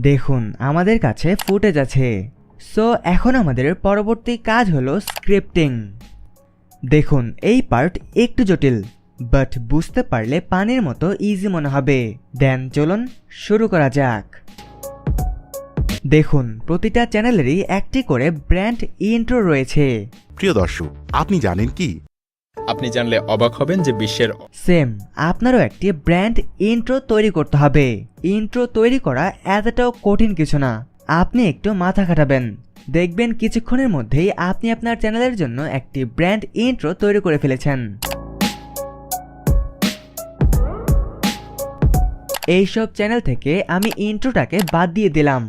দেখুন, আমাদের কাছে ফুটেজ আছে। সো এখন আমাদের পরবর্তী কাজ হলো স্ক্রিপ্টিং দেখুন, এই পার্ট একটু জটিল বাট বুঝতে পারলে পানির মতো ইজি মনে হবে। দেন চলুন শুরু করা যাক। দেখুন, প্রতিটা চ্যানেলেরই একটি করে ব্র্যান্ড ইন্ট্রো রয়েছে। প্রিয় দর্শক, আপনি জানেন কি? আপনি জানলে অবাক হবেন যে বিশ্বের সেম, আপনারও একটি ব্র্যান্ড ইন্ট্রো তৈরি করতে হবে। ইন্ট্রো তৈরি করা এতটাও কঠিন কিছু না। আপনি একটু মাথা খাটাবেন। দেখবেন কিছুক্ষণের মধ্যেই আপনি আপনার চ্যানেলের জন্য একটি ব্র্যান্ড ইন্ট্রো তৈরি করে ফেলেছেন। এইসব চ্যানেল থেকে আমি ইন্ট্রোটাকে বাদ দিয়ে দিলাম।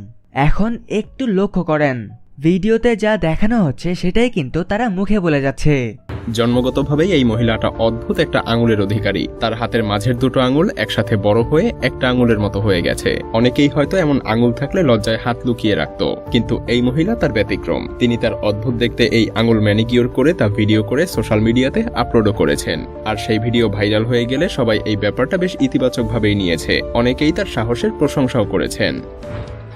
এখন একটু লক্ষ্য করেন। ভিডিওতে যা দেখানো হচ্ছে সেটাই কিন্তু তারা মুখে বলে যাচ্ছে। জন্মগতভাবেই এই মহিলাটা অদ্ভুত একটা আঙুলের অধিকারী। তার হাতের মাঝের দুটো আঙুল একসাথে বড় হয়ে একটা আঙুলের মতো হয়ে গেছে। অনেকেই হয়তো এমন আঙুল থাকলে লজ্জায় হাত লুকিয়ে রাখত। কিন্তু এই মহিলা তার ব্যতিক্রম। তিনি তার অদ্ভুত দেখতে এই আঙুল ম্যানিকিওর করে তা ভিডিও করে সোশ্যাল মিডিয়াতে আপলোডও করেছেন। আর সেই ভিডিও ভাইরাল হয়ে গেলে সবাই এই ব্যাপারটা বেশ ইতিবাচকভাবেই নিয়েছে। অনেকেই তার সাহসের প্রশংসাও করেছেন।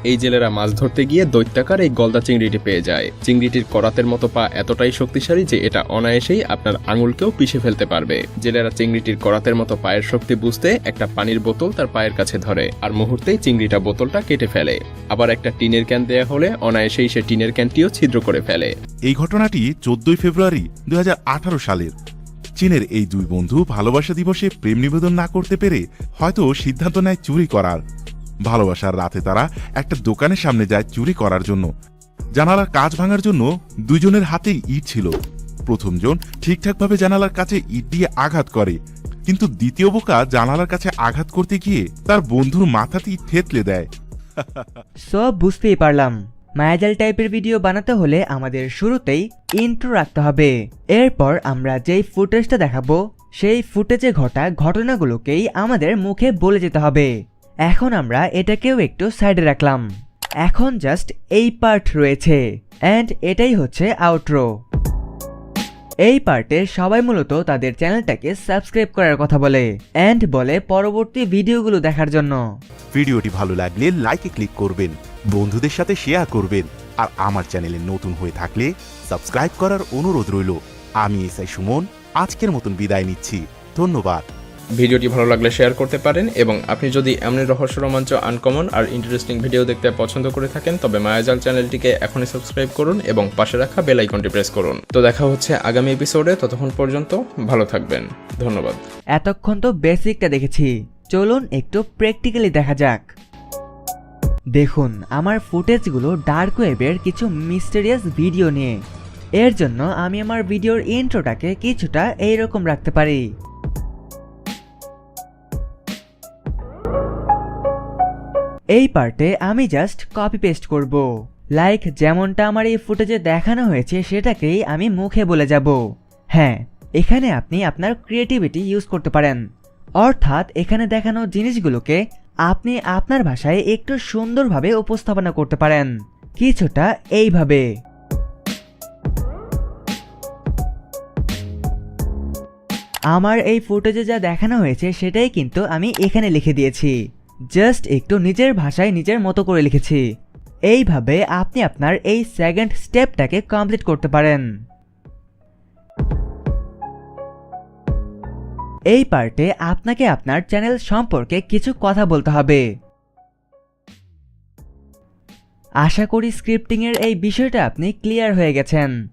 এই জেলেরা মাছ ধরতে গিয়ে দৈত্যাকার এই গলদা চিংড়িটি পেয়ে যায়। চিংড়িটির করাতের মতো পা এতটাই শক্তিশালী যে এটা অনায়াসেই আপনার আঙুলকেও পিষে ফেলতে পারবে। জেলেরা চিংড়িটির করাতের মতো পায়ের শক্তি বুঝতে একটা পানির বোতল তার পায়ের কাছে ধরে আর মুহূর্তেই চিংড়িটা বোতলটা কেটে ফেলে। আবার একটা টিনের ক্যান দেয়া হলে অনায়াসেই সে টিনের ক্যানটিও ছিদ্র করে ফেলে। এই ঘটনাটি চোদ্দই ফেব্রুয়ারি দুই হাজার আঠারো সালের। চীনের এই দুই বন্ধু ভালোবাসা দিবসে প্রেম নিবেদন না করতে পেরে হয়তো সিদ্ধান্ত নেয় চুরি করার। ভালোবাসার রাতে তারা একটা দোকানের সামনে যায় চুরি করার জন্য। জানালার কাজ ভাঙার জন্য দুজনের হাতেই ইট ছিল। প্রথমজন ঠিকঠাকভাবে জানালার কাছে ইট দিয়ে আঘাত করে। কিন্তু দ্বিতীয় বোকা জানালার কাছে আঘাত করতে গিয়ে তার বন্ধুর মাথাতেই থেতলে দেয়। সব বুঝতেই পারলাম। মায়াজাল টাইপের ভিডিও বানাতে হলে আমাদের শুরুতেই ইন্ট্রো রাখতে হবে। এরপর আমরা যেই ফুটেজটা দেখাবো, সেই ফুটেজে ঘটা ঘটনাগুলোকেই আমাদের মুখে বলে যেতে হবে। এখন আমরা এটাকেও একটু সাইডে রাখলাম। এখন জাস্ট এই পার্ট রয়েছে অ্যান্ড এটাই হচ্ছে আউটরো এই পার্টে সবাই মূলত তাদের চ্যানেলটাকে সাবস্ক্রাইব করার কথা বলে অ্যান্ড বলে পরবর্তী ভিডিওগুলো দেখার জন্য। ভিডিওটি ভালো লাগলে লাইকে ক্লিক করবেন, বন্ধুদের সাথে শেয়ার করবেন, আর আমার চ্যানেলে নতুন হয়ে থাকলে সাবস্ক্রাইব করার অনুরোধ রইল। আমি এসআই সুমন, আজকের মতন বিদায় নিচ্ছি। ধন্যবাদ। ভিডিওটি ভালো লাগলে শেয়ার করতে পারেন এবং আপনি যদি এমনি রহস্য রোমাঞ্চ আনকমন আর ইন্টারেস্টিং ভিডিও দেখতে পছন্দ করে থাকেন, তবে মায়াজাল চ্যানেলটিকে এখনই সাবস্ক্রাইব করুন এবং পাশে রাখা বেল আইকনটি প্রেস করুন। তো দেখা হচ্ছে আগামী এপিসোডে ততক্ষণ পর্যন্ত ভালো থাকবেন। ধন্যবাদ। এতক্ষণ তো বেসিকটা দেখেছি। চলুন একটু প্র্যাকটিক্যালি দেখা যাক। দেখুন, আমার ফুটেজগুলো ডার্ক ওয়েবের কিছু মিস্টেরিয়াস ভিডিও নিয়ে। এর জন্য আমি আমার ভিডিওর ইন্ট্রোটাকে কিছুটা এইরকম রাখতে পারি। এই পার্টে আমি জাস্ট কপি পেস্ট করব। লাইক যেমনটা আমার এই ফুটেজে দেখানো হয়েছে, সেটাকেই আমি মুখে বলে যাব। হ্যাঁ এখানে আপনি আপনার ক্রিয়েটিভিটি ইউজ করতে পারেন। অর্থাৎ এখানে দেখানো জিনিসগুলোকে আপনি আপনার ভাষায় একটু সুন্দরভাবে উপস্থাপনা করতে পারেন। কিছুটা এইভাবে। আমার এই ফুটেজে যা দেখানো হয়েছে, সেটাই কিন্তু আমি এখানে লিখে দিয়েছি। জাস্ট একটু নিজের ভাষায় নিজের মতো করে লিখেছি। এইভাবে আপনি আপনার এই সেকেন্ড স্টেপটাকে কমপ্লিট করতে পারেন। এই পার্টে আপনাকে আপনার চ্যানেল সম্পর্কে কিছু কথা বলতে হবে। আশা করি স্ক্রিপ্টিংয়ের এই বিষয়টা আপনি ক্লিয়ার হয়ে গেছেন।